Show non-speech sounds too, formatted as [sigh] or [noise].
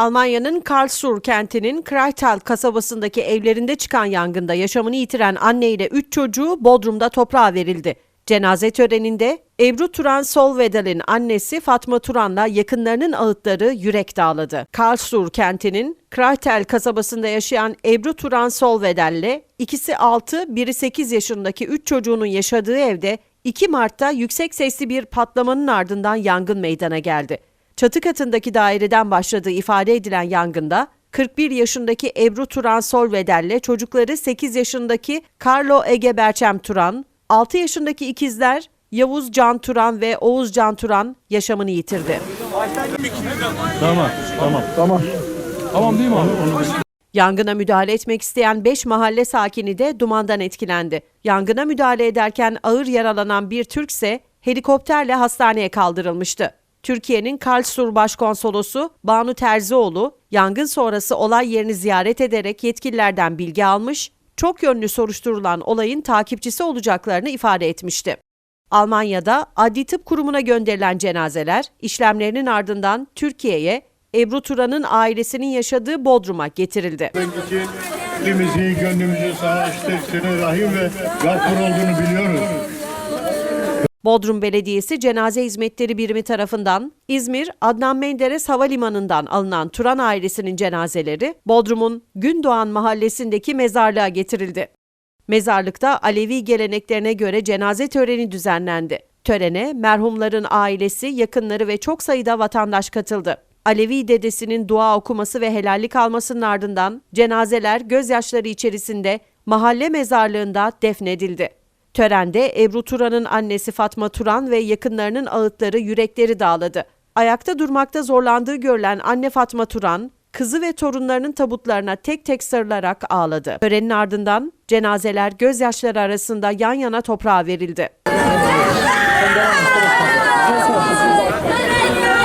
Almanya'nın Karlsruhe kentinin Kraital kasabasındaki evlerinde çıkan yangında yaşamını yitiren anne ile 3 çocuğu Bodrum'da toprağa verildi. Cenaze töreninde Ebru Turan Solvedel'in annesi Fatma Turan'la yakınlarının ağıtları yürek dağladı. Karlsruhe kentinin Kraital kasabasında yaşayan Ebru Turan Solvedel'le ikisi 6, biri 8 yaşındaki 3 çocuğunun yaşadığı evde 2 Mart'ta yüksek sesli bir patlamanın ardından yangın meydana geldi. Çatı katındaki daireden başladığı ifade edilen yangında 41 yaşındaki Ebru Turan Solvedel'le çocukları 8 yaşındaki Carlo Ege Berçem Turan, 6 yaşındaki ikizler Yavuz Can Turan ve Oğuz Can Turan yaşamını yitirdi. Tamam, tamam. Tamam. Tamam değil mi abi? Yangına müdahale etmek isteyen 5 mahalle sakini de dumandan etkilendi. Yangına müdahale ederken ağır yaralanan bir Türk ise helikopterle hastaneye kaldırılmıştı. Türkiye'nin Karlsruhe Başkonsolosu Banu Terzioğlu, yangın sonrası olay yerini ziyaret ederek yetkililerden bilgi almış, çok yönlü soruşturulan olayın takipçisi olacaklarını ifade etmişti. Almanya'da Adli Tıp Kurumu'na gönderilen cenazeler işlemlerinin ardından Türkiye'ye Ebru Turan'ın ailesinin yaşadığı Bodrum'a getirildi. Dilimizi, gönlümüzü sana işte senin rahim ve gafur olduğunu biliyoruz. Bodrum Belediyesi Cenaze Hizmetleri Birimi tarafından İzmir Adnan Menderes Havalimanı'ndan alınan Turan ailesinin cenazeleri Bodrum'un Gündoğan mahallesindeki mezarlığa getirildi. Mezarlıkta Alevi geleneklerine göre cenaze töreni düzenlendi. Törene merhumların ailesi, yakınları ve çok sayıda vatandaş katıldı. Alevi dedesinin dua okuması ve helallik almasının ardından cenazeler gözyaşları içerisinde mahalle mezarlığında defnedildi. Törende Ebru Turan'ın annesi Fatma Turan ve yakınlarının ağıtları yürekleri dağladı. Ayakta durmakta zorlandığı görülen anne Fatma Turan, kızı ve torunlarının tabutlarına tek tek sarılarak ağladı. Törenin ardından cenazeler gözyaşları arasında yan yana toprağa verildi. [laughs]